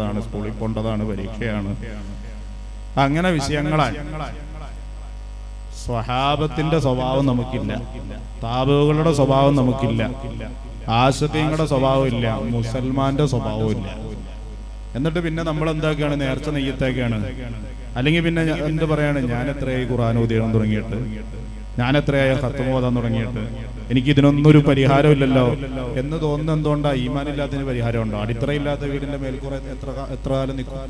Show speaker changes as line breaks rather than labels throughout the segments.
വന്നതാണ് സ്കൂളിൽ കൊണ്ടതാണ് പരീക്ഷയാണ്. അങ്ങനെ വിഷയങ്ങളാണ് സ്വഹാബത്തിന്റെ സ്വഭാവം നമുക്കില്ല. താപകളുടെ സ്വഭാവം നമുക്കില്ല. ആശുപത്രിയുടെ സ്വഭാവം ഇല്ല. മുസൽമാന്റെ സ്വഭാവം ഇല്ല. എന്നിട്ട് പിന്നെ നമ്മൾ എന്താക്കുകയാണ്? നേർച്ച നെയ്യത്തേക്കാണ്. അല്ലെങ്കിൽ പിന്നെ എന്ത് പറയാണ്? ഞാൻ എത്രയായി ഖുറാൻ ഉദ്യോഗം തുടങ്ങിയിട്ട്. ഞാൻ എത്രയായ സത്വബോധം തുടങ്ങിയിട്ട്? എനിക്ക് ഇതിനൊന്നും ഒരു പരിഹാരമില്ലല്ലോ. എന്ന് തോന്നുന്ന എന്തുകൊണ്ടാ ഈമാനില്ലാത്തതിന് പരിഹാരമുണ്ടോ? അടിത്തറയില്ലാത്ത വീടിന്റെ മേൽക്കൂര എത്ര എത്ര കാലം നിൽക്കും?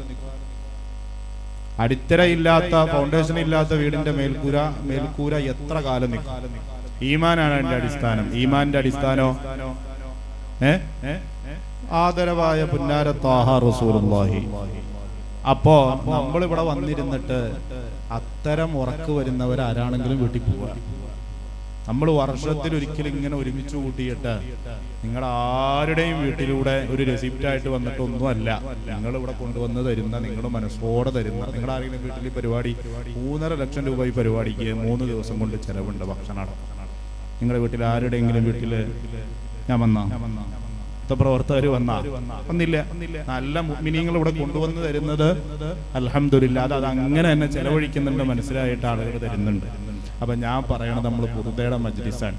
അടിത്തറയില്ലാത്ത ഫൗണ്ടേഷൻ ഇല്ലാത്ത വീടിന്റെ മേൽക്കൂര മേൽക്കൂര എത്ര കാലം നിൽക്കും? ഈമാനാണ് എന്റെ അടിസ്ഥാനം. ഈമാന്റെ അടിസ്ഥാനോ? ആദരവായ പുന്നാര റസൂലുള്ളാഹി. അപ്പോ നമ്മൾ ഇവിടെ വന്നിരുന്നിട്ട് അത്തരം ഉറക്ക് വരുന്നവർ ആരാണെങ്കിലും വീട്ടിൽ പോവുക. നമ്മൾ വർഷത്തിൽ ഒരിക്കലും ഇങ്ങനെ ഒരുമിച്ച് കൂട്ടിയിട്ട് നിങ്ങൾ ആരുടെയും വീട്ടിലൂടെ ഒരു റെസിപ്റ്റ് ആയിട്ട് നിങ്ങൾ ഇവിടെ കൊണ്ടുവന്ന് തരുന്ന നിങ്ങൾ മനസ്സോടെ തരുന്ന നിങ്ങൾ ആരെങ്കിലും വീട്ടിൽ പരിപാടി മൂന്നര ലക്ഷം രൂപ ഈ പരിപാടിക്ക് മൂന്ന് ദിവസം കൊണ്ട് ചെലവുണ്ട് ഭക്ഷണം നിങ്ങളുടെ വീട്ടിൽ ആരുടെയെങ്കിലും വീട്ടിൽ ഞാൻ വന്നാ? പ്രവർത്തകർ വന്ന. വന്നില്ല. നല്ല മിനിങ്ങൾ ഇവിടെ കൊണ്ടുവന്ന് തരുന്നത് അലഹമില്ല അത് അങ്ങനെ തന്നെ ചെലവഴിക്കുന്നുണ്ട്. മനസ്സിലായിട്ട് ആളുകൾ തരുന്നുണ്ട്. അപ്പൊ ഞാൻ പറയണത് നമ്മൾ പുതുതയുടെ മജ്ലിസാണ്.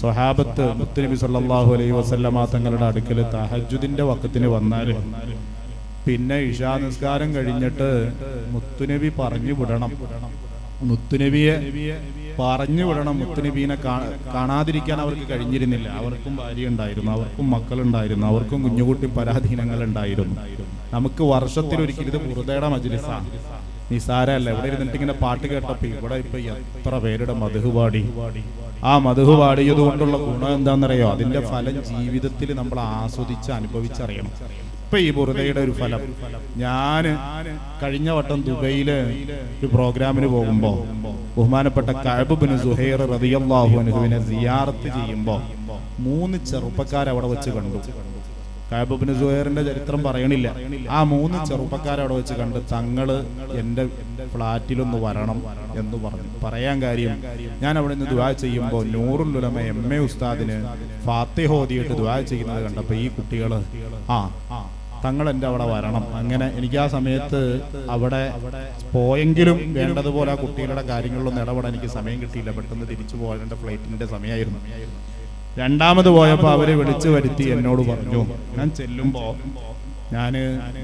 സ്വഹാബത്ത് മുത്തുനബി സല്ലാഹു അലൈഹി വസല്ലമ തങ്ങളുടെ അടുക്കൽ തഹജുദിന്റെ വക്കത്തിന് വന്നാൽ പിന്നെ ഇഷാ നിസ്കാരം കഴിഞ്ഞിട്ട് മുത്തുനബി പറഞ്ഞു വിടണം. മുത്തുനബിയെ പറഞ്ഞു വിടണം. മുത്തുനബീനെ കാണാതിരിക്കാൻ അവർക്ക് കഴിഞ്ഞിരുന്നില്ല. അവർക്കും ഭാര്യ ഉണ്ടായിരുന്നു. അവർക്കും മക്കളുണ്ടായിരുന്നു. അവർക്കും കുഞ്ഞുകുട്ടി പരാധീനങ്ങൾ ഉണ്ടായിരുന്നു നമുക്ക് വർഷത്തിൽ ഒരിക്കലും ഇത് മുറുതയുടെ മജ്ലിസാണ് നിസാരല്ല. ഇവിടെ ഇരുന്നിട്ട് ഇങ്ങനെ പാട്ട് കേട്ടപ്പോ ഇവിടെ ഇപ്പൊ എത്ര പേരുടെ മധു പാടി. ആ മധു പാടിയത് കൊണ്ടുള്ള ഗുണം എന്താണെന്നറിയോ? അതിന്റെ ഫലം ജീവിതത്തിൽ നമ്മൾ ആസ്വദിച്ച് അനുഭവിച്ചറിയണം. ഇപ്പൊ ഈ ബുറുദയുടെ ഒരു ഫലം. ഞാൻ കഴിഞ്ഞ വട്ടം ദുബൈയിൽ ഒരു പ്രോഗ്രാമിന് പോകുമ്പോ ബഹുമാനപ്പെട്ട കഅബ് സുഹൈർ റളിയല്ലാഹു അൻഹുവിനെ സിയാറത്ത് ചെയ്യുമ്പോ മൂന്ന് ചെറുപ്പക്കാർ അവിടെ വെച്ച് കണ്ടു. കഅബ് സുഹൈറിന്റെ ചരിത്രം പറയണില്ല. ആ മൂന്ന് ചെറുപ്പക്കാരവിടെ വെച്ച് കണ്ട് തങ്ങൾ എന്റെ ഫ്ലാറ്റിലൊന്ന് വരണം എന്ന് പറഞ്ഞു. പറയാൻ കാര്യം ഞാൻ അവിടെ നിന്ന് ദുആ ചെയ്യുമ്പോൾ നൂറുൽ ഉലമ എം എ ഉസ്താദിന് ഫാത്തിഹോദിയിട്ട് ദുആ ചെയ്യുന്നത് കണ്ടപ്പോ ഈ കുട്ടികൾ ആ തങ്ങൾ എന്റെ അവിടെ വരണം. അങ്ങനെ എനിക്ക് ആ സമയത്ത് അവിടെ പോയെങ്കിലും വേണ്ടതുപോലെ ആ കുട്ടികളുടെ കാര്യങ്ങളിലൊന്നും ഇടപെടാൻ എനിക്ക് സമയം കിട്ടിയില്ല. പെട്ടെന്ന് തിരിച്ചു പോകേണ്ട ഫ്ലൈറ്റിന്റെ സമയമായിരുന്നു. രണ്ടാമത് പോയപ്പോ അവരെ വിളിച്ചു വരുത്തി എന്നോട് പറഞ്ഞു. ഞാൻ ചെല്ലുമ്പോ ഞാൻ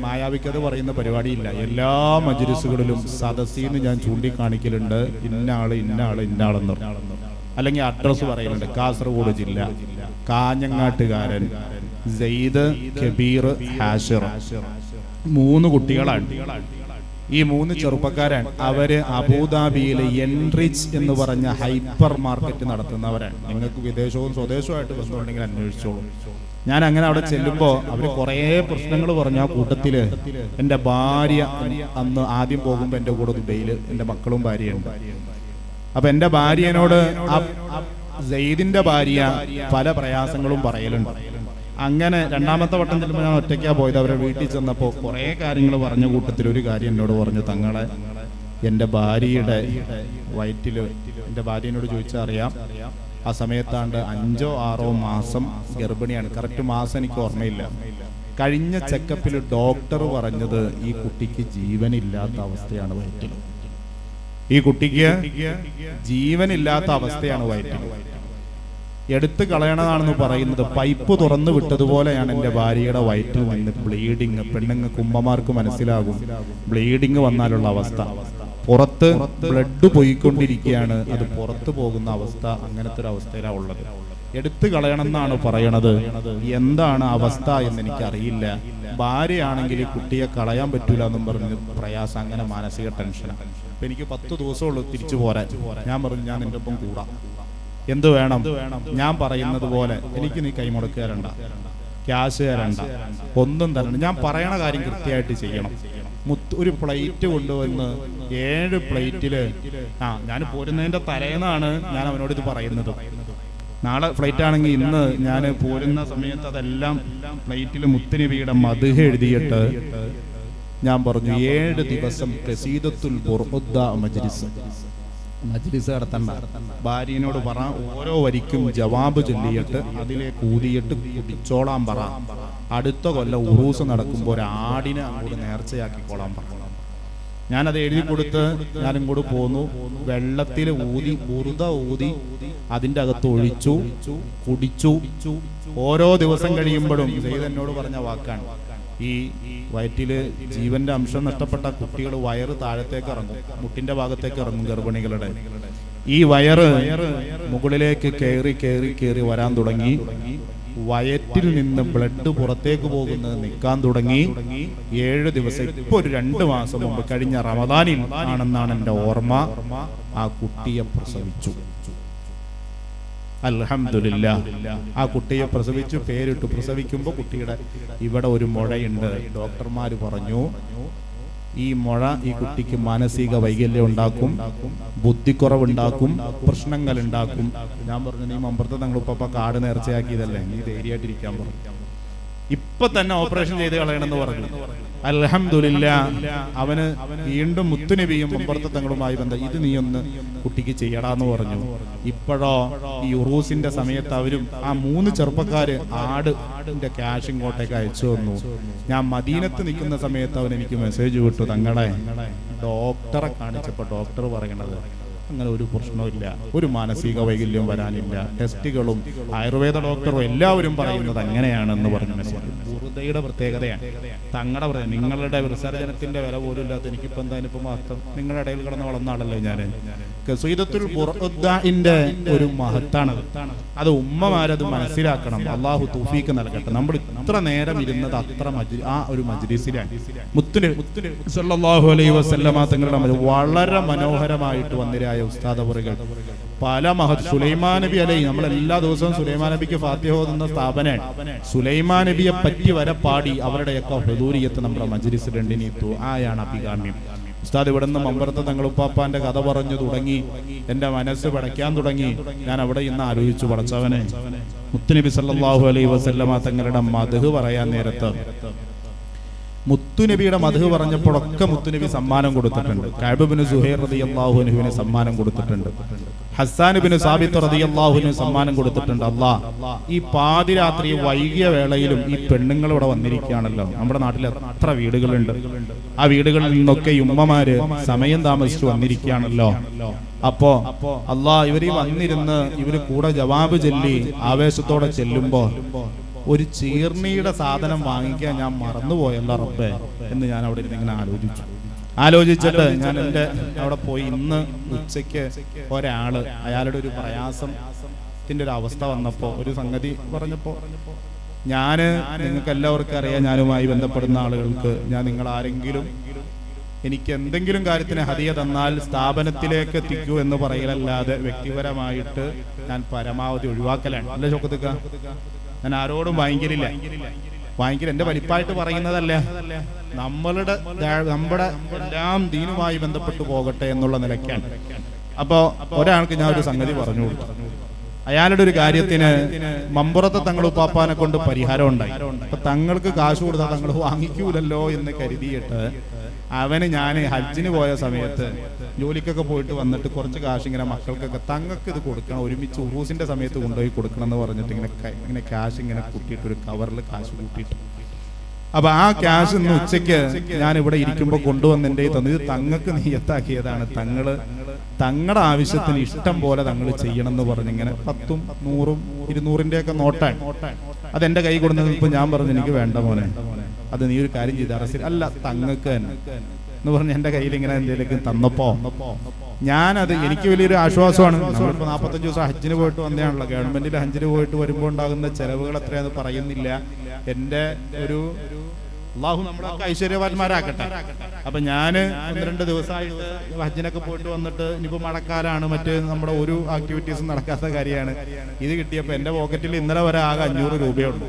മായാവിക്കത് പറയുന്ന പരിപാടിയില്ല. എല്ലാ മജ്ലിസുകളിലും സദസ്സിന്ന് ഞാൻ ചൂണ്ടിക്കാണിക്കലുണ്ട്. ഇന്ന ആൾ ഇന്ന ആൾ ഇന്ന ആളെന്ന് അല്ലെങ്കിൽ അഡ്രസ് പറയുന്നുണ്ട് കാസർഗോഡ് ജില്ല. കാഞ്ഞങ്ങാട്ടുകാരൻ സെയ്ദ് കബീർ ഹാഷിർ. മൂന്ന് കുട്ടികളാണ്. ഈ മൂന്ന് ചെറുപ്പക്കാരാണ് അവർ അബുദാബിയിലെ എൻറിച്ച് എന്ന് പറഞ്ഞ ഹൈപ്പർ മാർക്കറ്റ് നടത്തുന്നവരാണ് നിങ്ങൾക്ക് വിദേശവും സ്വദേശവുമായിട്ട് ബന്ധമുണ്ടെങ്കിൽ അന്വേഷിച്ചോളൂ ഞാൻ അങ്ങനെ അവിടെ ചെല്ലുമ്പോൾ അവർ കുറേ പ്രശ്നങ്ങൾ പറഞ്ഞു ആ കൂട്ടത്തിൽ എന്റെ ഭാര്യ അന്ന് ആദ്യം പോകുമ്പോൾ എന്റെ കൂടെ ദുബൈയിൽ എന്റെ മക്കളും ഭാര്യയുണ്ട് അപ്പൊ എന്റെ ഭാര്യനോട് ആ ഭാര്യ പല പ്രയാസങ്ങളും പറയലുണ്ട് അങ്ങനെ രണ്ടാമത്തെ വട്ടം ചെല്ലുമ്പോൾ ഞാൻ ഒറ്റയ്ക്കാ പോയത്. അവരെ വീട്ടിൽ ചെന്നപ്പോൾ കുറേ കാര്യങ്ങൾ പറഞ്ഞ കൂട്ടത്തിൽ ഒരു കാര്യം എന്നോട് പറഞ്ഞു. തങ്ങളെ എന്റെ ഭാര്യയുടെ വയറ്റിൽ എന്റെ ഭാര്യനോട് ചോദിച്ചാൽ അറിയാം ആ സമയത്താണ്ട് അഞ്ചോ ആറോ മാസം ഗർഭിണിയാണ്. കറക്റ്റ് മാസം എനിക്ക് ഓർമ്മയില്ല. കഴിഞ്ഞ ചെക്കപ്പിൽ ഡോക്ടർ പറഞ്ഞത് ഈ കുട്ടിക്ക് ജീവനില്ലാത്ത അവസ്ഥയാണ് വയറ്റിൽ ഈ കുട്ടിക്ക് ജീവനില്ലാത്ത അവസ്ഥയാണ് വയറ്റിൽ എടുത്തു കളയണതാണെന്ന് പറയുന്നത് പൈപ്പ് തുറന്നു വിട്ടതുപോലെയാണ് എന്റെ ഭാര്യയുടെ വയറ്റിൽ നിന്ന് ബ്ലീഡിങ് പെണ്ണുങ്ങ് കുമ്പമാർക്ക് മനസ്സിലാകും. ബ്ലീഡിങ് വന്നാലുള്ള അവസ്ഥ. പുറത്ത് ബ്ലഡ് പോയിക്കൊണ്ടിരിക്കുകയാണ്. അത് പുറത്തു പോകുന്ന അവസ്ഥ. അങ്ങനത്തെ ഒരു അവസ്ഥയിലാണ് ഉള്ളത്. എടുത്തു കളയണമെന്നാണ് പറയണത്. എന്താണ് അവസ്ഥ എന്ന് എനിക്കറിയില്ല. ഭാര്യയാണെങ്കിൽ കുട്ടിയെ കളയാൻ പറ്റൂല എന്നും പറഞ്ഞ് പ്രയാസം. അങ്ങനെ മാനസിക ടെൻഷനാണ് എനിക്ക് പത്ത് ദിവസമുള്ളൂ തിരിച്ചു പോരാൻ. ഞാൻ പറഞ്ഞു ഞാൻ എന്റെ ഒപ്പം കൂടാം. എന്ത് വേണം? ഞാൻ പറയുന്നത് പോലെ എനിക്ക് നീ കൈമുടക്ക് തരണ്ട ക്യാഷ് തരണ്ട. ഒന്നും തരണ്ട. ഞാൻ പറയണ കാര്യം കൃത്യമായിട്ട് ചെയ്യണം. മുത്ത് ഒരു പ്ലേറ്റ് കൊണ്ടുവന്ന് ഏഴ് പ്ലേറ്റിൽ ആ ഞാൻ പോരുന്നതിന്റെ തലേന്നാണ് ഞാൻ അവനോട് ഇത് പറയുന്നത്. നാളെ ഫ്ലൈറ്റ് ആണെങ്കിൽ ഇന്ന് ഞാൻ പോരുന്ന സമയത്ത് അതെല്ലാം മുത്തിനി മുത്തനബിയുടെ മധുഹ എഴുതിയിട്ട് ഞാൻ പറഞ്ഞു ഏഴ് ദിവസം പ്രസീദത്തുൽ മജ്ലിസ്. മജ്ലിസ് നടത്തണ്ട. ഭാര്യനോട് പറ ഓരോ വരിക്കും ജവാബ് ചൊല്ലിയിട്ട് അതിലേക്ക് കൂടിയിട്ട് കുടിച്ചോളാൻ പറ. അടുത്ത കൊല്ലം ഉറൂസ് നടക്കുമ്പോൾ ഒരു ആടിനെ അങ്ങോട്ട് നേർച്ചയാക്കിക്കോളാൻ പറ. ഞാനത് എഴുതി കൊടുത്ത് ഞാനും കൂടെ പോന്നു. വെള്ളത്തിൽ ഊതി ഉറുത ഊതി അതിന്റെ അകത്ത് ഒഴിച്ചു കുടിച്ചു. ഓരോ ദിവസം കഴിയുമ്പോഴും സെയ്ത് എന്നോട് പറഞ്ഞ വാക്കാണ്. ഈ വയറ്റിൽ ജീവന്റെ അംശം നഷ്ടപ്പെട്ട കുട്ടികൾ വയറ് താഴത്തേക്ക് ഇറങ്ങും മുട്ടിന്റെ ഭാഗത്തേക്ക് ഇറങ്ങും ഗർഭിണികളുടെ. ഈ വയറ് മുകളിലേക്ക് കയറി കയറി കയറി വരാൻ തുടങ്ങി. വയറ്റിൽ നിന്ന് ബ്ലഡ് പുറത്തേക്ക് പോകുന്നത് നിൽക്കാൻ തുടങ്ങി. ഏഴ് ദിവസം ഇപ്പൊ ഒരു രണ്ട് മാസം മുമ്പ് കഴിഞ്ഞ റമദാനിൽ ആണെന്നാണ് എന്റെ ഓർമ്മ. ആ കുട്ടിയെ പ്രസവിച്ചു. അൽഹംദുലില്ലാ. ആ കുട്ടിയെ പ്രസവിച്ചു പേരിട്ടു. പ്രസവിക്കുമ്പോൾ കുട്ടിയുടെ ഇവിടെ ഒരു മുഴയുണ്ട്. ഡോക്ടർമാർ പറഞ്ഞു ഈ മുഴ ഈ കുട്ടിക്ക് മാനസിക വൈകല്യം ഉണ്ടാക്കും ബുദ്ധിക്കുറവുണ്ടാക്കും പ്രശ്നങ്ങൾ ഉണ്ടാക്കും ഞാൻ പറഞ്ഞു നീ മമ്പർത്ത് ഉപ്പ കാട് നേർച്ചയാക്കിയതല്ലേ? നീ ധൈര്യമായിട്ടിരിക്കാൻ പറഞ്ഞു ഇപ്പൊ തന്നെ ഓപ്പറേഷൻ ചെയ്ത് കളയണമെന്ന് പറഞ്ഞു. അൽഹംദുലില്ല അവന് വീണ്ടും മുത്തുനബിയും മുമ്പർത്തങ്ങളുമായി ബന്ധം ഇത് നീ ഒന്ന് കുട്ടിക്ക് ചെയ്യടാന്ന് പറഞ്ഞു. ഇപ്പോഴോ ഈ ഉറൂസിന്റെ സമയത്ത് അവരും ആ മൂന്ന് ചെറുപ്പക്കാര് ആട് ആടിന്റെ ക്യാഷ് ഇങ്ങോട്ടേക്ക് അയച്ചു തന്നു. ഞാൻ മദീനത്ത് നിൽക്കുന്ന സമയത്ത് അവൻ എനിക്ക് മെസ്സേജ് വിട്ടു തങ്ങളെ ഡോക്ടറെ കാണിച്ചപ്പോ ഡോക്ടർ പറയണത് അങ്ങനെ ഒരു പ്രശ്നമില്ല ഒരു മാനസിക വൈകല്യം വരാനില്ല ടെസ്റ്റുകളും ആയുർവേദ ഡോക്ടറും എല്ലാവരും പറയുന്നത് അങ്ങനെയാണെന്ന് പറഞ്ഞു ബുറുദയുടെ പ്രത്യേകതയാണ് തങ്ങളുടെ നിങ്ങളുടെ വിസർജനത്തിന്റെ വില പോലും ഇല്ലാത്ത എനിക്കിപ്പോ എന്തായാലും ഇപ്പൊ മഹത്വം നിങ്ങളുടെ ഇടയിൽ കിടന്ന് വളർന്നാണല്ലോ ഞാൻ കസീദത്തുൽ ഒരു മഹത്താണ് അത് ഉമ്മമാരത് മനസ്സിലാക്കണം അള്ളാഹു തൂഫീക്ക് നൽകട്ടെ നമ്മൾ ഇത്ര നേരം ഇരുന്നത് അത്ര ആ ഒരു മജ്ലിസിലാണ് മുത്തുലി സല്ലല്ലാഹു അലൈഹി വസല്ലമ തങ്ങളുടെ വളരെ മനോഹരമായിട്ട് വന്നിരായ ഉസ്താദ് അവറുകൾ പല മഹത് സുലൈമാ നബി അലൈ നമ്മൾ എല്ലാ ദിവസവും സുലൈമാൻ നബിക്ക് ഫാത്തിഹ ഓതുന്ന സ്ഥാപനമാണ്. സുലൈമാൻ നബിയെ പറ്റി വരെ പാടി അവരുടെയൊക്കെ ഹദൂരിയത്ത് നമ്മുടെ മജ്ലിസിലുണ്ട് ഇനി ആയാണ് അഭികാമ്യം. ഉസ്താദ് ഇവിടുന്ന് മമ്പറത്ത് തങ്ങളുപ്പാപ്പാന്റെ കഥ പറഞ്ഞു തുടങ്ങി. എന്റെ മനസ്സ് പടയ്ക്കാൻ തുടങ്ങി. ഞാൻ അവിടെ ഇന്ന് ആലോചിച്ചു പടച്ചവനെ. മുത്തുനബി സല്ലാഹു അലൈ വസല്ലമ തങ്ങളുടെ മധു പറയാൻ നേരത്ത് മുത്തുനബിയുടെ മധു പറഞ്ഞപ്പോഴൊക്കെ മുത്തുനബി സമ്മാനം കൊടുത്തിട്ടുണ്ട്. കഅബിബ്നു സുഹൈർ റളിയല്ലാഹു അള്ളാഹുനുവിന് സമ്മാനം കൊടുത്തിട്ടുണ്ട്. ഹസ്സാൻ സാബിത്ത് സാബിത്ത് അള്ളാഹുവിന് സമ്മാനം കൊടുത്തിട്ടുണ്ട്. അല്ലാ ഈ പാതിരാത്രി വൈകിയ വേളയിലും ഈ പെണ്ണുങ്ങൾ ഇവിടെ വന്നിരിക്കുകയാണല്ലോ. നമ്മുടെ നാട്ടിൽ എത്ര വീടുകളുണ്ട്? ആ വീടുകളിൽ നിന്നൊക്കെ ഉമ്മമാര് സമയം താമസിച്ച് വന്നിരിക്കുകയാണല്ലോ. അപ്പോ അല്ലാ ഇവർ വന്നിരുന്ന് ഇവർ കൂടെ ജവാബ് ചൊല്ലി ആവേശത്തോടെ ചെല്ലുമ്പോ ഒരു ചീർണിയുടെ സാധനം വാങ്ങിക്കാൻ ഞാൻ മറന്നുപോയല്ല റബ്ബേ എന്ന് ഞാൻ അവിടെ ഇരുന്ന് ഇങ്ങനെ ആലോചിച്ചു. ആലോചിച്ചിട്ട് ഞാൻ എന്റെ അവിടെ പോയി ഇന്ന് ഉച്ചയ്ക്ക് ഒരാൾ അയാളുടെ ഒരു പ്രയാസത്തിന്റെ ഒരു അവസ്ഥ വന്നപ്പോൾ ഒരു സംഗതി പറഞ്ഞപ്പോൾ ഞാൻ നിങ്ങൾക്ക് എല്ലാവർക്കും അറിയാം ഞാനുമായി ബന്ധപ്പെടുന്ന ആളുകൾക്ക് ഞാൻ നിങ്ങൾ ആരെങ്കിലും എനിക്ക് എന്തെങ്കിലും കാര്യത്തിന് ഹതിയ തന്നാൽ സ്ഥാപനത്തിലേക്ക് എത്തിക്കൂ എന്ന് പറയലല്ലാതെ വ്യക്തിപരമായിട്ട് ഞാൻ പരമാവധി ഒഴിവാക്കലാണ്. അല്ലേ ചോക്കത്തുക്ക? ഞാൻ ആരോടും വാങ്ങിക്കലില്ല. വാങ്ങിക്കൽ എന്റെ വലിപ്പായിട്ട് പറയുന്നതല്ല. നമ്മളുടെ നമ്മുടെ എല്ലാം ദീനുമായി ബന്ധപ്പെട്ട് പോകട്ടെ എന്നുള്ള നിലയ്ക്കാണ്. അപ്പോ ഒരാൾക്ക് ഞാൻ ഒരു സംഗതി പറഞ്ഞു അയാളുടെ ഒരു കാര്യത്തിന് മമ്പുറത്തെ തങ്ങൾ ഉപ്പാപ്പാനെ കൊണ്ട് പരിഹാരം ഉണ്ടായി. അപ്പൊ തങ്ങൾക്ക് കാശ് കൊടുത്താൽ തങ്ങൾ വാങ്ങിക്കൂലല്ലോ എന്ന് കരുതിയിട്ട് അവന് ഞാൻ ഹജ്ജിന് പോയ സമയത്ത് ജോലിക്കൊക്കെ പോയിട്ട് വന്നിട്ട് കുറച്ച് കാശ് ഇങ്ങനെ മക്കൾക്കൊക്കെ തങ്ങൾക്ക് ഇത് കൊടുക്കണം ഒരുമിച്ച് ഉറൂസിന്റെ സമയത്ത് കൊണ്ടുപോയി കൊടുക്കണം എന്ന് പറഞ്ഞിട്ട് ഇങ്ങനെ ഇങ്ങനെ കാശ് ഇങ്ങനെ കൂട്ടിയിട്ട് ഒരു കവറിൽ കാശ് കൂട്ടിയിട്ട്. അപ്പൊ ആ ക്യാഷ് ഇന്ന് ഉച്ചയ്ക്ക് ഞാൻ ഇവിടെ ഇരിക്കുമ്പോൾ കൊണ്ടുവന്ന് എന്റെ തന്നു. ഇത് തങ്ങൾക്ക് നീയത്താക്കിയതാണ്. തങ്ങൾ തങ്ങളുടെ ആവശ്യത്തിന് ഇഷ്ടം പോലെ തങ്ങൾ ചെയ്യണം എന്ന് പറഞ്ഞു ഇങ്ങനെ പത്തും നൂറും ഇരുന്നൂറിന്റെ ഒക്കെ നോട്ടാണ്. അതെന്റെ കൈ കൊടുത്തത് ഇപ്പൊ ഞാൻ പറഞ്ഞു എനിക്ക് വേണ്ട മോനെ. അത് നീ ഒരു കാര്യം ചെയ്ത അറസ്റ്റ് അല്ല തങ്ങൾക്ക് തന്നെ. എന്ന് പറഞ്ഞ് എന്റെ കയ്യിൽ ഇങ്ങനെ എന്തെങ്കിലും തന്നപ്പോ ഞാനത് എനിക്ക് വലിയൊരു ആശ്വാസമാണ്. നമ്മളിപ്പോ നാൽപ്പത്തഞ്ച് ദിവസം ഹജ്ജിന് പോയിട്ട് വന്നതാണല്ലോ. ഗവൺമെന്റിൽ ഹജ്ജിന് പോയിട്ട് വരുമ്പോൾ ഉണ്ടാകുന്ന ചെലവുകൾ എത്രയാന്ന് പറയുന്നില്ല. എന്റെ ഒരു അള്ളാഹു നമ്മുടെ ഐശ്വര്യവാന്മാരാക്കട്ടെ അപ്പൊ ഞാൻ രണ്ട് ദിവസമായിട്ട് ഹജ്ജിനൊക്കെ പോയിട്ട് വന്നിട്ട് ഇനിയിപ്പോ മഴക്കാലാണ് മറ്റ് നമ്മുടെ ഒരു ആക്ടിവിറ്റീസും നടക്കാത്ത കാര്യമാണ് ഇത് കിട്ടിയപ്പോ എന്റെ പോക്കറ്റിൽ ഇന്നലെ വരെ ആകെ അഞ്ഞൂറ് രൂപയുള്ളൂ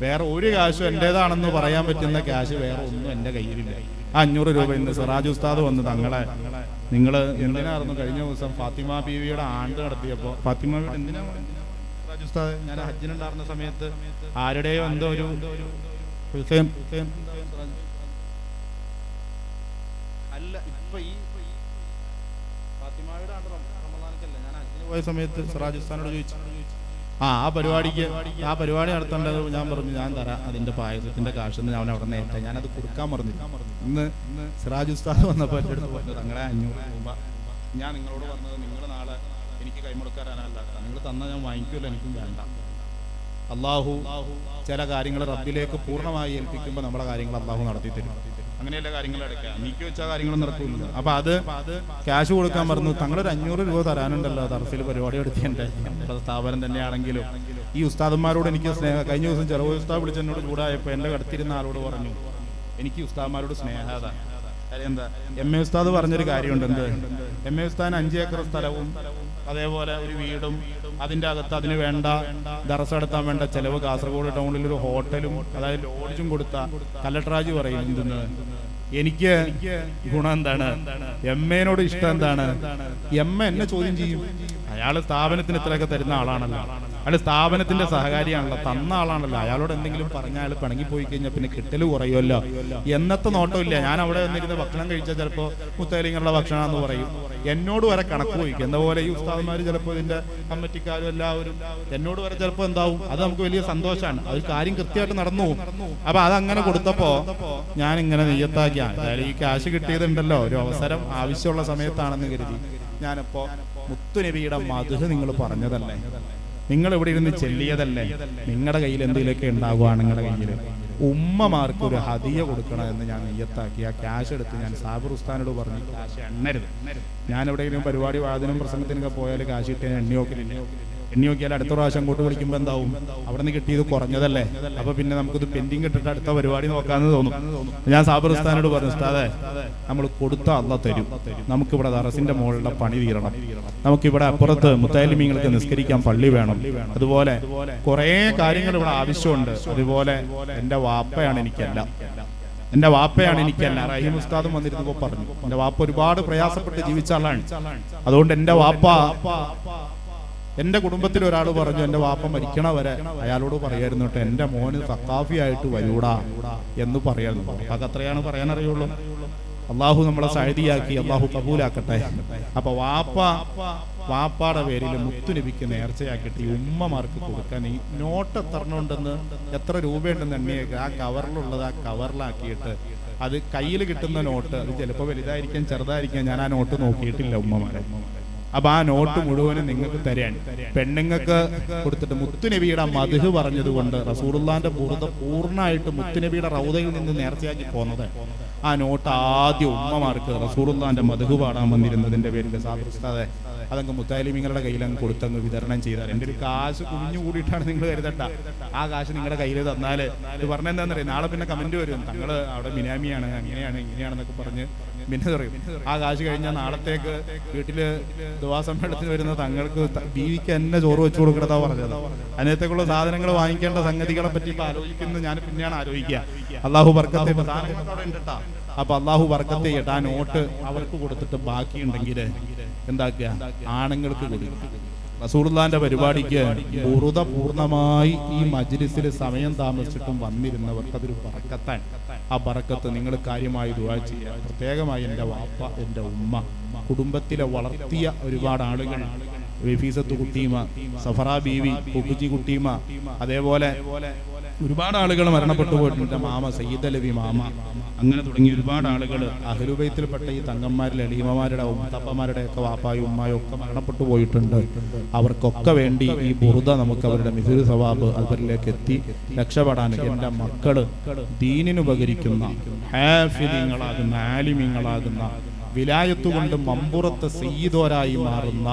വേറെ ഒരു കാശും എന്റേതാണെന്ന് പറയാൻ പറ്റുന്ന ക്യാഷ് വേറെ ഒന്നും എന്റെ കയ്യിലില്ല ആ അഞ്ഞൂറ് രൂപ ഇന്ന് സിറാജ് ഉസ്താദ് വന്ന് തങ്ങളെ നിങ്ങൾ എന്തിനായിരുന്നു കഴിഞ്ഞ ദിവസം ഫാത്തിമ ബീവിയുടെ ആണ്ട് നടത്തിയപ്പോ ഫാത്തിമ എന്തിനാ ഞാൻ ഹജ്ജിനുണ്ടായിരുന്ന സമയത്ത് ആരുടെയോ എന്തോ ഒരു അല്ല ഇപ്പൊ ഈ ഫാത്തിമയുടെ ആണ്ട് റമ- ഞാൻ ഹജ്ജിന് പോയ സമയത്ത് ഉസ്താദിനോട് ചോദിച്ചു. ആ ആ പരിപാടിക്ക് ആ പരിപാടി നടത്തേണ്ടത് ഞാൻ പറഞ്ഞു ഞാൻ തരാം അതിന്റെ പായസത്തിന്റെ കാശ് ഞാൻ അവിടെ നേരത്തെ ഞാനത് കൊടുക്കാൻ പറഞ്ഞു ഇന്ന് സിറാജ് ഉസ്താദ് വന്നപ്പോൾ എന്റെ അടുത്ത് പറഞ്ഞു തങ്ങളെ അഞ്ഞൂറ് രൂപ ഞാൻ നിങ്ങളോട് പറഞ്ഞത് നിങ്ങൾ നാളെ എനിക്ക് കൈമുടക്കാരനല്ല നിങ്ങൾ തന്ന ഞാൻ വാങ്ങിക്കുമല്ലോ എനിക്കും വേണ്ട. അള്ളാഹു ചില കാര്യങ്ങൾ റബ്ബിലേക്ക് പൂർണമായി ഏൽപ്പിക്കുമ്പോൾ നമ്മുടെ കാര്യങ്ങൾ അള്ളാഹു നടത്തി തരും അങ്ങനെയല്ല കാര്യങ്ങൾ എടുക്കുക നീക്കി വെച്ച കാര്യങ്ങളും നടക്കില്ല അപ്പൊ അത് ക്യാഷ് കൊടുക്കാൻ പറഞ്ഞു. തങ്ങളൊരു അഞ്ഞൂറ് രൂപ തരാനുണ്ടല്ലോ തറഫിൽ പരിപാടി എടുത്തിട്ടുണ്ട് നമ്മുടെ സ്ഥാപനം തന്നെയാണെങ്കിലും. ഈ ഉസ്താദന്മാരോട് എനിക്ക് സ്നേഹം. കഴിഞ്ഞ ദിവസം ചെറുപ്പ ഉസ്താദ് വിളിച്ച് എന്നോട് ചൂടായപ്പോൾ എന്റെ കടത്തിരുന്ന ആളോട് പറഞ്ഞു എനിക്ക് ഉസ്താദന്മാരോട് സ്നേഹത എന്താ? എം എ ഉസ്താദ് പറഞ്ഞൊരു കാര്യമുണ്ട് എന്ത്? എം എ ഉസ്താദിന് അഞ്ച് ഏക്കർ സ്ഥലവും അതേപോലെ ഒരു വീടും അതിന്റെ അകത്ത് അതിന് വേണ്ട ദറസ് നടത്താൻ വേണ്ട ചെലവ് കാസർഗോഡ് ടൗണിൽ ഒരു ഹോട്ടലും അതായത് ലോഡ്ജും കൊടുത്ത കലക്ടറാജ് പറയും എന്തെന്ന്? എനിക്ക് ഗുണം എന്താണ്? എം എനോട് ഇഷ്ടം എന്താണ്? എ എന്നെ ചോദ്യം ചെയ്യും. അയാൾ സ്ഥാപനത്തിന് ഇത്രയൊക്കെ തരുന്ന ആളാണല്ലോ. അയാൾ സ്ഥാപനത്തിന്റെ സഹകാരിയാണല്ലോ. തന്ന ആളാണല്ലോ. അയാളോട് എന്തെങ്കിലും പറഞ്ഞ അയാൾ പിണങ്ങി പോയി കഴിഞ്ഞാൽ പിന്നെ കിട്ടൽ കുറയുമല്ലോ. എന്നത്തെ നോട്ടമില്ല. ഞാൻ അവിടെ വന്നിരുന്ന് ഭക്ഷണം കഴിച്ചാൽ ചിലപ്പോ മുത്തലിങ്ങളുടെ ഭക്ഷണം എന്ന് പറയും. എന്നോട് വരെ കണക്ക് പോയിക്കും എന്ന പോലെ ഈ ഉസ്താദന്മാർ ചിലപ്പോൾ ഇതിന്റെ കമ്മിറ്റിക്കാരും എല്ലാവരും എന്നോട് വരെ ചിലപ്പോൾ എന്താവും? അത് നമുക്ക് വലിയ സന്തോഷമാണ്. അത് കാര്യം കൃത്യമായിട്ട് നടന്നു. അപ്പൊ അതങ്ങനെ കൊടുത്തപ്പോ ഞാൻ ഇങ്ങനെ നെയ്യത്താക്കിയ ഈ കാശ് കിട്ടിയതുണ്ടല്ലോ. ഒരു അവസരം ആവശ്യമുള്ള സമയത്താണെന്ന് കരുതി. ഞാനിപ്പോ മുത്തുനബിയുടെ മധുര നിങ്ങൾ പറഞ്ഞതല്ലേ? നിങ്ങൾ ഇവിടെ ഇരുന്ന് ചെല്ലിയതല്ലേ? നിങ്ങളുടെ കയ്യിൽ എന്തെങ്കിലുമൊക്കെ ഉണ്ടാകുവാണ് നിങ്ങളുടെ കയ്യിൽ. ഉമ്മമാർക്ക് ഒരു ഹദിയ കൊടുക്കണം എന്ന് ഞാൻ നെയ്യത്താക്കി. ആ ക്യാഷ് എടുത്ത് ഞാൻ സാബിർ ഉസ്താനോട് പറഞ്ഞു. ക്യാഷ് എണ്ണരുത്. ഞാൻ എവിടെയെങ്കിലും പരിപാടി വാദനം പ്രസംഗത്തിനൊക്കെ പോയാൽ കാശ് കിട്ടിയാൽ എണ്ണി നോക്കില്ല എണ്ണി നോക്കിയാൽ അടുത്ത പ്രാവശ്യം അങ്ങോട്ട് വിളിക്കുമ്പോൾ എന്താവും? അവിടെ നിന്ന് കിട്ടിയത് കുറഞ്ഞതല്ലേ? അപ്പൊ പിന്നെ നമുക്കിത് പെൻഡിങ് ഇട്ടിട്ട് അടുത്ത പരിപാടി നോക്കാന്ന് തോന്നും. ഞാൻ സാബർസ്ഥാനോട് പറഞ്ഞു ഉസ്താദെ നമ്മൾ കൊടുത്ത അല്ല തരും. നമുക്കിവിടെ ദറസിന്റെ മുകളിലെ പണി തീരണം. നമുക്കിവിടെ അപ്പുറത്ത് മുത്താലിമീങ്ങൾക്ക് നിസ്കരിക്കാൻ പള്ളി വേണം. അതുപോലെ കുറേ കാര്യങ്ങൾ ഇവിടെ ആവശ്യമുണ്ട്. അതുപോലെ എന്റെ വാപ്പയാണ് എനിക്കല്ല. എന്റെ വാപ്പയാണ് എനിക്കല്ല. റഹീം ഉസ്താദും വന്നിരുന്നപ്പോ പറഞ്ഞു എന്റെ വാപ്പ ഒരുപാട് പ്രയാസപ്പെട്ട് ജീവിച്ച ആളാണ്. അതുകൊണ്ട് എന്റെ വാപ്പ എന്റെ കുടുംബത്തിൽ ഒരാൾ പറഞ്ഞു എന്റെ വാപ്പ മരിക്കണ വരെ അയാളോട് പറയായിരുന്നു കേട്ടോ എന്റെ മോന് സക്കാഫിയായിട്ട് വരൂടാ എന്ന് പറയായിരുന്നു. അതത്രയാണ് അത്രയാണ് പറയാനറിയുള്ളൂ അള്ളാഹു നമ്മളെ സഴുതിയാക്കി അള്ളാഹു കബൂലാക്കട്ടെ. അപ്പൊ വാപ്പ വാപ്പാടെ പേരിൽ മുത്തുനബിക്ക് നേർച്ചയാക്കിയിട്ട് ഈ ഉമ്മമാർക്ക് കൊടുക്കാൻ ഈ നോട്ട് എത്ര ഉണ്ടെന്ന് എത്ര രൂപയുണ്ടെന്ന് എണ്ണിയൊക്കെ ആ കവറിലുള്ളത് ആ കവറിലാക്കിയിട്ട് അത് കയ്യിൽ കിട്ടുന്ന നോട്ട് അത് ചിലപ്പോൾ വലുതായിരിക്കാം ചെറുതായിരിക്കാം. ഞാൻ ആ നോട്ട് നോക്കിയിട്ടില്ല ഉമ്മമാരെ. അപ്പൊ ആ നോട്ട് മുഴുവനും നിങ്ങൾക്ക് തരാൻ. പെണ്ണുങ്ങൾക്ക് കൊടുത്തിട്ട് മുത്തുനബിയുടെ മധുഹ് പറഞ്ഞതുകൊണ്ട് റസൂറുല്ലാന്റെ പൂർത്ത പൂർണമായിട്ട് മുത്തുനബിയുടെ റൗദയിൽ നിന്ന് നേർച്ചയാക്കി പോന്നത്. ആ നോട്ട് ആദ്യം ഉമ്മമാർക്ക് റസൂറുല്ലാന്റെ മധുഹ് പാടാൻ വന്നിരുന്നതിന്റെ പേരിൽ. സാദൃശ്യതെ അതങ്ങ് മുത്താലിമിങ്ങളുടെ കയ്യിൽ അങ്ങ് കൊടുത്തങ്ങ് വിതരണം ചെയ്താൽ. എന്റെ ഒരു കാശ് കുഞ്ഞു കൂടിയിട്ടാണ് നിങ്ങൾ കരുതട്ട. ആ കാശ് നിങ്ങളുടെ കയ്യിൽ തന്നാൽ ഇത് പറഞ്ഞെന്താണെന്നറിയാം നാളെ പിന്നെ കമന്റ് വരും. തങ്ങൾ അവിടെ മിനാമിയാണ് അങ്ങനെയാണ് ഇങ്ങനെയാണെന്നൊക്കെ പറഞ്ഞ് പിന്നെ പറയും. ആ കാശ് കഴിഞ്ഞാൽ നാളത്തേക്ക് വീട്ടിൽ ദുവാസമ്മേളനത്തിന് വരുന്ന തങ്ങൾക്ക് ബീവിക്ക് എന്നെ ചോറ് വെച്ചു കൊടുക്കണതാ പറഞ്ഞത്. അതിനകത്തേക്കുള്ള സാധനങ്ങൾ വാങ്ങിക്കേണ്ട സംഗതികളെ പറ്റി ഇപ്പൊ ആലോചിക്കുന്നത് ഞാൻ പിന്നെയാണ് ആലോചിക്കുക. അള്ളാഹു വർക്കത്തെ അപ്പൊ അള്ളാഹു വർക്കത്തെ ചെയ്യട്ടെ നോട്ട് അവർക്ക് കൊടുത്തിട്ട് ബാക്കിയുണ്ടെങ്കിൽ എന്താക്കുക? ആണുങ്ങൾക്ക് കൊടുക്കുക റസൂർലാന്റെ പരിപാടിക്ക് ബുറുത പൂർണമായി ഈ മജ്ലിസിൽ സമയം താമസിച്ചിട്ടും വന്നിരുന്നവർക്ക് അതൊരു പറക്കത്താൻ ആ പറക്കത്ത് നിങ്ങൾ കാര്യമായി ദുവാ ചെയ്യുക. പ്രത്യേകമായി എന്റെ വാപ്പ എന്റെ ഉമ്മ കുടുംബത്തിലെ വളർത്തിയ ഒരുപാട് ആളുകൾ വെഫീസത്ത് കുട്ടീമ സഫറ ബീവി കുക്കുജി കുട്ടീമ അതേപോലെ ഒരുപാട് ആളുകൾ മരണപ്പെട്ടു പോയിട്ടുണ്ട്. മാമ സയ്യിദ് അലവി മാമ. അങ്ങനെ തുടങ്ങി ഒരുപാട് ആളുകൾ അഹ്ലുബൈത്തിൽപ്പെട്ട ഈ തങ്ങന്മാരിലെ അലീമമാരുടെ ഉമ്മത്തപ്പന്മാരുടെ ഒക്കെ വാപ്പായും ഉമ്മായും ഒക്കെ മരണപ്പെട്ടു പോയിട്ടുണ്ട്. അവർക്കൊക്കെ വേണ്ടി ഈ ബുറുദ നമുക്ക് അവരുടെ മിഥുർ സവാബ് അവരിലേക്ക് എത്തി രക്ഷപ്പെടാൻ എന്റെ മക്കൾ ദീനിനുപകരിക്കുന്ന ഹാഫിദിങ്ങളാകുന്ന ആലിമ്യങ്ങളാകുന്ന വിലായത്ത് കൊണ്ട് മമ്പുറത്ത് സയ്യിദോരായി മാറുന്ന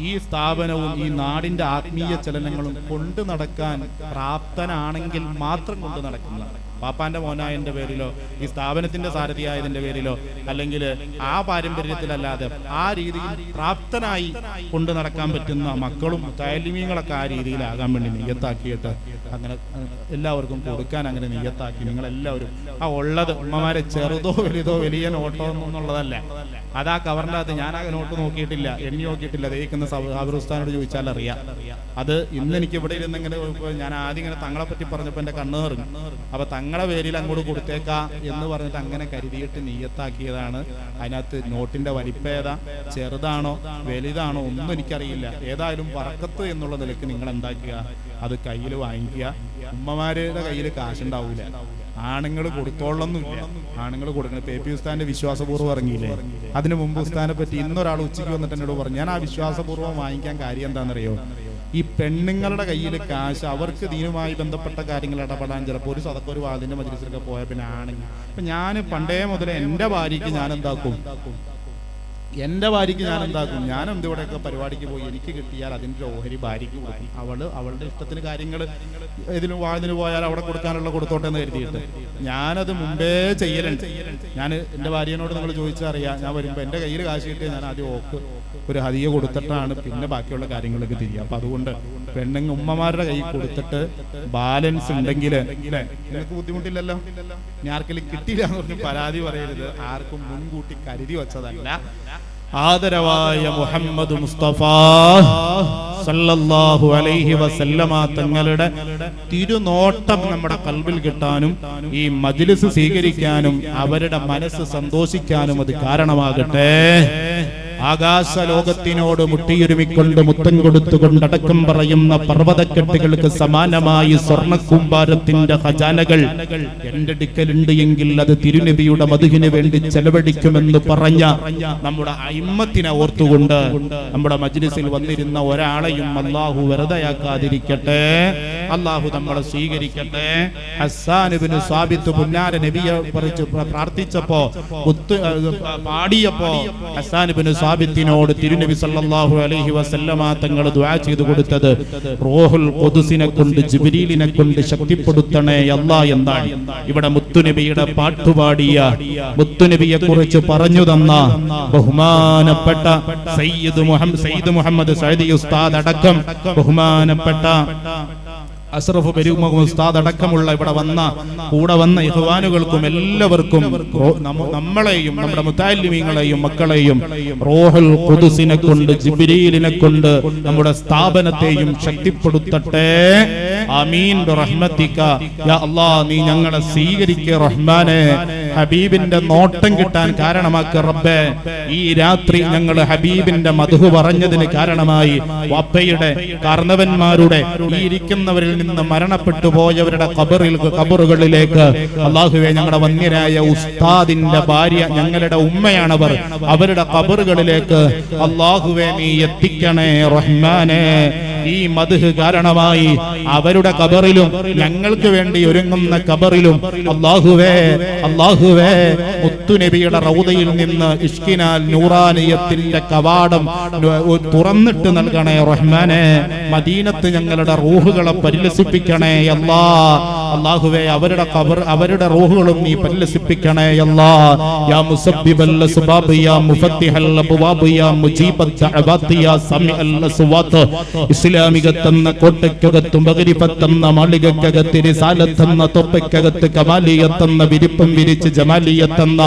ഈ സ്ഥാപനവും ഈ നാടിന്റെ ആത്മീയ ചലനങ്ങളും കൊണ്ടു നടക്കാൻ പ്രാപ്തനാണെങ്കിൽ മാത്രം കൊണ്ടു നടക്കുന്ന പാപ്പാന്റെ മോനായതിന്റെ പേരിലോ ഈ സ്ഥാപനത്തിന്റെ സാരഥിയായതിന്റെ പേരിലോ അല്ലെങ്കിൽ ആ പാരമ്പര്യത്തിലല്ലാതെ ആ രീതിയിൽ പ്രാപ്തനായി കൊണ്ടു നടക്കാൻ പറ്റുന്ന മക്കളും താലിമീങ്ങളൊക്കെ ആ രീതിയിലാകാൻ വേണ്ടി നെയ്യത്താക്കിയിട്ട് അങ്ങനെ എല്ലാവർക്കും കൊടുക്കാൻ അങ്ങനെ നെയ്യത്താക്കി. നിങ്ങളെല്ലാവരും ആ ഉള്ളത് ഉമ്മമാരെ ചെറുതോ വലുതോ വലിയ നോട്ടോ എന്നുള്ളതല്ല അതാ കവറിന്റെ അകത്ത് ഞാൻ ആ നോട്ട് നോക്കിയിട്ടില്ല എണ്ണി നോക്കിയിട്ടില്ല. ദയിക്കുന്ന സാബിറുസ്ഥാനോട് ചോദിച്ചാൽ അറിയാം. അത് ഇന്ന് എനിക്ക് ഇവിടെ ഇരുന്നെങ്കിൽ ഞാൻ ആദ്യം ഇങ്ങനെ തങ്ങളെ പറ്റി പറഞ്ഞപ്പോൾ എന്റെ കണ്ണേറും അപ്പൊ തങ്ങൾ ഞങ്ങളുടെ പേരിൽ അങ്ങോട്ട് കൊടുത്തേക്കാ എന്ന് പറഞ്ഞിട്ട് അങ്ങനെ കരുതിയിട്ട് നീയത്താക്കിയതാണ് അതിനകത്ത് നോട്ടിന്റെ വലിപ്പേതാ ചെറുതാണോ? വലുതാണോ? ഒന്നും എനിക്കറിയില്ല. ഏതായാലും വറക്കത്ത് എന്നുള്ള നിലയ്ക്ക് നിങ്ങൾ എന്താക്കുക അത് കയ്യിൽ വാങ്ങിക്കുക. ഉമ്മമാരുടെ കയ്യിൽ കാശുണ്ടാവൂല. ആണുങ്ങൾ കൊടുത്തോളൊന്നുമില്ല. ആണുങ്ങൾ കൊടുക്കണം പേ പി ഉസ്താന്റെ വിശ്വാസപൂർവം ഇറങ്ങിയില്ലേ? അതിനു മുമ്പ് ഉസ്താനെ പറ്റി ഇന്നൊരാൾ ഉച്ചയ്ക്ക് വന്നിട്ട് എന്നോട് പറഞ്ഞു ഞാൻ ആ വിശ്വാസപൂർവം വാങ്ങിക്കാൻ കാര്യം എന്താണെന്നറിയോ? ഈ പെണ്ണുങ്ങളുടെ കയ്യിൽ കാശ് അവർക്ക് ദീനുമായി ബന്ധപ്പെട്ട കാര്യങ്ങൾ ഇടപെടാൻ ചിലപ്പോൾ ഒരു സതക്ക ഒരു വാതിന്റെ മജിലിസിലൊക്കെ പോയ പിന്നെ ആണെങ്കിൽ അപ്പൊ ഞാൻ പണ്ടേ മുതലേ എന്റെ ഭാര്യയ്ക്ക് ഞാൻ എന്താക്കും എന്റെ ഭാര്യയ്ക്ക് ഞാൻ എന്താക്കും ഞാൻ എന്തിവിടെയൊക്കെ പരിപാടിക്ക് പോയി എനിക്ക് കിട്ടിയാൽ അതിന്റെ ഓഹരി ഭാര്യയ്ക്ക് കൊടുക്കും. അവൾ അവളുടെ ഇഷ്ടത്തിന് കാര്യങ്ങൾ ഇതിന് വാതിന് പോയാൽ അവിടെ കൊടുക്കാനുള്ള കൊടുത്തോട്ടെ എന്ന് കരുതിയിട്ട്. ഞാനത് മുമ്പേ ചെയ്യലുണ്ട്. ഞാൻ എന്റെ ഭാര്യനോട് നിങ്ങൾ ചോദിച്ചറിയാം. ഞാൻ വരുമ്പോൾ എന്റെ കയ്യിൽ കാശ് കിട്ടിയാൽ ഞാൻ ആദ്യം ഓക്ക് ഒരു ഹതിയ കൊടുത്തിട്ടാണ് പിന്നെ ബാക്കിയുള്ള കാര്യങ്ങളൊക്കെ തിരിയുക അപ്പൊ അതുകൊണ്ട് പെണ്ണുങ്ങ ഉമ്മമാരുടെ കൈ കൊടുത്തിട്ട് ബാലൻസ് ഉണ്ടെങ്കിൽ നിങ്ങൾക്ക് ബുദ്ധിമുട്ടില്ലല്ലോ? ഞാൻ ആർക്കെങ്കിലും കിട്ടിയില്ല എന്ന് പറഞ്ഞ് പരാതി പറയരുത്. ആർക്കും മുൻകൂട്ടി കരുതി വച്ചതല്ല. ആദരവായ മുഹമ്മദ് മുസ്തഫ സല്ലല്ലാഹു അലൈഹി വസല്ലമ തങ്ങളുടെ തിരുനോട്ടം നമ്മുടെ കൽവിൽ കിട്ടാനും ഈ മജ്ലിസ് സ്വീകരിക്കാനും അവരുടെ മനസ്സ് സന്തോഷിക്കാനും അത് കാരണമാകട്ടെ. ആകാശ ലോകത്തിനോട് മുട്ടിയൊരുമിക്കൊണ്ട് മുത്തം കൊടുത്തുകൊണ്ട് അടക്കം പറയുന്ന പർവതക്കെട്ടുകൾക്ക് സമാനമായി സ്വർണ കൂമ്പാരത്തിന്റെ ഖജാനകൾ എന്റെ അടുക്കലുണ്ട് എങ്കിൽ അത് തിരുനബിയുടെ മധുവിന് വേണ്ടി ചെലവഴിക്കുമെന്ന് പറഞ്ഞ നമ്മുടെ അയിമ്മത്തിനെ ഓർത്തുകൊണ്ട് നമ്മുടെ മജ്ലിസിൽ വന്നിരുന്ന ഒരാളെയും അള്ളാഹു വെറുതെയാക്കാതിരിക്കട്ടെ. അള്ളാഹു നമ്മളെ സ്വീകരിക്കട്ടെ. ഹസ്സാനുബിന് സാബിത്ത് പുന്നാര നബിയെ കുറിച്ച് പ്രാർത്ഥിച്ചപ്പോ പാടിയപ്പോ ഹസ്സാനുബിന് സാബിത്തിനോട് തിരുനബി സല്ലല്ലാഹു അലൈഹി വസല്ലമ തങ്ങൾ ദുആ ചെയ്തു കൊടുത്തത് റൂഹുൽ ഖുദ്സിനെ കൊണ്ട് ജിബ്രീലിനെ കൊണ്ട് ശക്തിപ്പെടുത്തണേ അല്ലാ എന്നാണ്. ഇവിടെ മുത്തുനബിയുടെ പാട്ടുപാടിയ മുത്തുനബിയെ കുറിച്ച് പറഞ്ഞു തന്ന ബഹുമാനപ്പെട്ട സയ്യിദ് മുഹമ്മദ് സയ്യിദ് മുഹമ്മദ് സയ്യിദ് ഉസ്താദ് അടക്കം ബഹുമാനപ്പെട്ട അഷ്റഫ് പെരുമുഖ ഉസ്താദ് അടക്കമുള്ള ഇവിടെ വന്ന കൂടെ വന്ന ഇഹ്വാനുകൾക്കും എല്ലാവർക്കും നമ്മളെയും നമ്മുടെ മുത്താലിമീങ്ങളെയും മക്കളെയും റോഹൽ ഖുദ്സിനെ കൊണ്ട് ജിബ്രീലിനെ കൊണ്ട് നമ്മുടെ സ്ഥാപനത്തെയും ശക്തിപ്പെടുത്തട്ടെ. ആമീൻ റഹ്മത്തിക യാ അല്ലാ നീ ഞങ്ങളെ സ്വീകരിക്കുക റഹ്മാനെ. ഹബീബിന്റെ നോട്ടം കിട്ടാൻ കാരണമാക്ക റബ്ബേ. ഈ രാത്രി ഞങ്ങൾ ഹബീബിന്റെ മധു പറഞ്ഞതിന് കാരണമായി. വപ്പയുടെ കർണവന്മാരുടെ ഈ ഇരിക്കുന്നവരിൽ നിന്ന് മരണപ്പെട്ടു പോയവരുടെ കബറിൽ കബറുകളിലേക്ക് അള്ളാഹുവെ ഞങ്ങളുടെ വന്യരായ ഉസ്താദിന്റെ ഭാര്യ ഞങ്ങളുടെ ഉമ്മയാണവർ. അവരുടെ കബറുകളിലേക്ക് അള്ളാഹുവെ നീ എത്തിക്കണേ റഹ്മാനെ. ഈ മധു കാരണമായി അവരുടെ കബറിലും ഞങ്ങൾക്ക് വേണ്ടി ഒരുങ്ങുന്ന കബറിലും അള്ളാഹുവേ അള്ളാഹുവേ മുത്തുനബിയുടെ റൗദയിൽ നിന്ന് ഇഷ്കിനാൽ നൂറാനിയത്തിന്റെ കവാടം തുറന്നിട്ട് നൽകണേ റഹ്മാനെ. മദീനത്ത് ഞങ്ങളുടെ റൂഹുകളെ പരിലസിപ്പിക്കണേ അല്ലാ അള്ളാഹുവേ അവരുടെ കബർ അവരുടെ റൂഹുകളും നീ പരിലസിപ്പിക്കണേ അല്ലാ. യാ മുസബ്ബിബൽ അസ്ബാബ് യാ മുഫത്തിഹൽ അബ്വാബ് യാ മുജീബൽ ദഅവാത് യാ സമീഅൽ അസ്വാത്ത്. ഇസ്ലാമികത്തെന്ന കോട്ടയ്ക്കകത്തും ബഗരിഫത്തെന്ന മാളികക്കകത്ത് റിസാലത്തെന്ന തൊപ്പയ്ക്കകത്ത് കമാലിയത്തെന്ന വിരിപ്പം വിരിച്ച് ജമാലിയത്തെന്ന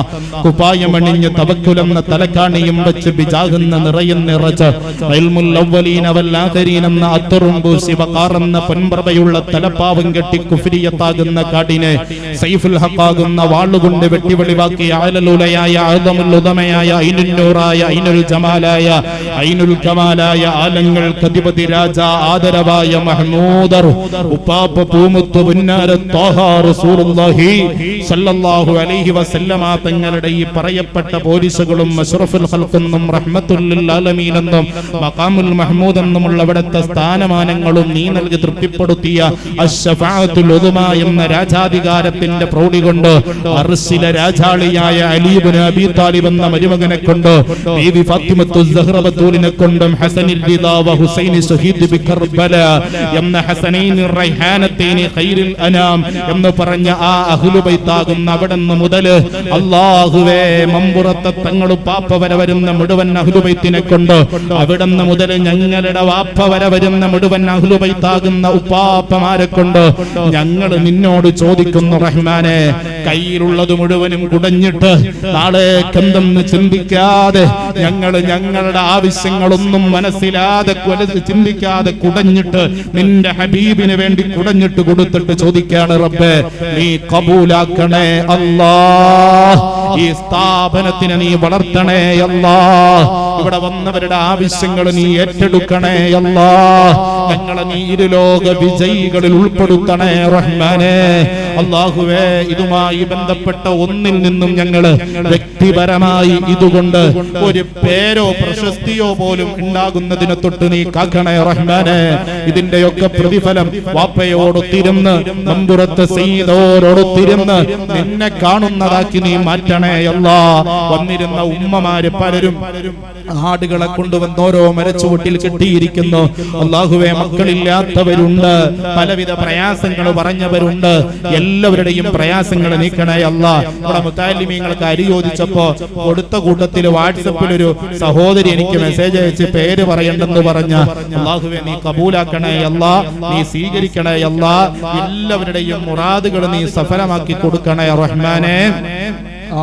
കുപ്പായമണിഞ്ഞ് തവക്കുലെന്ന തലക്കാണിയും വെച്ച് ബിജാകുന്ന നിറയും നിറച്ച്. ഇൽമുൽ അവ്വലീന വൽ ആഖരീൻ എന്ന അത്തറുമ്പു പൊൻപ്രഭയുള്ള തലപ്പാവും കെട്ടി കുഫിരിയത്താകുന്ന കാടിനെ സൈഫുൽ ഹക്കാകുന്ന വാളുകൊണ്ട് വെട്ടിവെളിവാക്കി ആലലുലയായ ആദമുൽ ഉദമയായ ഐനുന്നൂറായ ഐനുൽ ജമാലായ ഐനുൽ കമാലായ ആലങ്ങൾ കതിപതി രാജ ആദരവായ മഹ്മൂദർ ഉപ്പാപ്പ പൂമുത്ത് പുന്നാര ത്വാഹ റസൂലുള്ളാഹി സല്ലല്ലാഹു അലൈഹി വസല്ലമ തങ്ങളുടെ ഈ പറയപ്പെട്ട പോലീസുകളും അഷ്റഫുൽ ഖൽഖെന്നും റഹ്മത്തുൽ ആലമീൻ എന്നും മഖാമുൽ മഹ്മൂദ് എന്നുമുള്ള അവിടുത്തെ സ്ഥാനമാനങ്ങളും നീ നൽകി തൃപ്തിപ്പെടുത്തിയ അശ്ശഫാഅത്തുൽ ഉദുമ എന്ന രാജാധികാരത്തിന്റെ പ്രൗഢി കൊണ്ട് അർസിലെ രാജാളിയായ അലീബിന് അബി താലിബ് എന്ന മരുമകനെ കൊണ്ട് ബീവി ഫാത്തിമത്തു സഹ്റബത്തൂലിനെ കൊണ്ടും ഹസനിൽ വിദാവ ഹുസൈനി ശഹീദ് ബി കർബല എന്ന ഹസനൈനി റൈഹാനത്തൈനി ഖൈറിൽ അനാം എന്ന് പറഞ്ഞ ആ അഹ്ലു ബൈത്താകുന്ന നിന്ന് മുതൽ അല്ലാഹുവേ മമ്പുറത്തെ തങ്ങളും പാപ്പ വരെ വരുന്ന മുഴുവൻ അഹ്ലു ബൈത്തിനെ കൊണ്ട് നിന്ന് മുതൽ ഞങ്ങളുടെ വാപ്പ വരെ വരുന്ന മുഴുവൻ അഹ്ലു ബൈത്താകുന്ന ഉപ്പാപ്പമാരെ കൊണ്ട് ഞങ്ങൾ
നിന്നോട് ചോദിക്കുന്നു റഹ്മാനെ കയ്യിലുള്ളത് മുഴുവനും കുടഞ്ഞിട്ട് നാളെ നാളേക്കെന്തെന്ന് ചിന്തിക്കാതെ ഞങ്ങൾ ഞങ്ങളുടെ ആവശ്യങ്ങളൊന്നും മനസ്സിലാതെ ചിന്തിക്കാതെ കുടഞ്ഞിട്ട് നിന്റെ ഹബീബിന് വേണ്ടി കുടഞ്ഞിട്ട് കൊടുത്തിട്ട് ചോദിക്കാണ് റബ്ബേ നീ കബൂലാക്കണേ അല്ലാ. ഈ സ്ഥാപനത്തിനെ നീ വളർത്തണേ അല്ലാ. ഇവിടെ വന്നവരുടെ ആവശ്യങ്ങൾ നീ ഏറ്റെടുക്കണേ അല്ലാ. ഞങ്ങളെ നീ ഇരുലോക വിജയികളിൽ ഉൾപ്പെടുത്തണേ റഹ്മാനെ. അള്ളാഹുവേ ഇതുമായി ബന്ധപ്പെട്ട ഒന്നിൽ നിന്നും ഞങ്ങൾ വ്യക്തിപരമായി ഇതുകൊണ്ട് ഒരു പേരോ പ്രശസ്തിയോ പോലും ഉണ്ടാകുന്നതിനെ തൊട്ട് നീ കാക്കണേ റഹ്മാനെ. ഇതിന്റെയൊക്കെ പ്രതിഫലം വാപ്പയോടൊത്തിരുന്ന് നമ്പുറത്ത് തിരുന്ന് നിന്നെ കാണുന്നതാക്കി നീ മാറ്റണേ അല്ലാ. വന്നിരുന്ന ഉമ്മമാര് പലരും ആടുകളെ കൊണ്ടുവന്ന് ഓരോ മരച്ചുവട്ടിൽ കെട്ടിയിരിക്കുന്നു. അള്ളാഹുവെ മക്കളില്ലാത്തവരുണ്ട്. പലവിധ പ്രയാസങ്ങൾ പറഞ്ഞവരുണ്ട്. എല്ലാവരുടെയും പ്രയാസങ്ങൾ നീക്കണേ അല്ല. നമ്മുടെ മുത്താലിമീങ്ങൾക്ക് അരി ചോദിച്ചപ്പോ കൊടുത്ത കൂട്ടത്തിൽ വാട്സപ്പിൽ ഒരു സഹോദരി എനിക്ക് മെസ്സേജ് അയച്ച് പേര് പറയണ്ടെന്ന് പറഞ്ഞ അള്ളാഹുവെ നീ കബൂലാക്കണേ അല്ല നീ സ്വീകരിക്കണേ അല്ല എല്ലാവരുടെയും മുറാദുകൾ നീ സഫലമാക്കി കൊടുക്കണേ റഹ്മാനെ.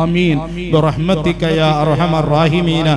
ആമീൻ. ബിറഹ്മതിക യാ അർഹമർ റാഹിമീന.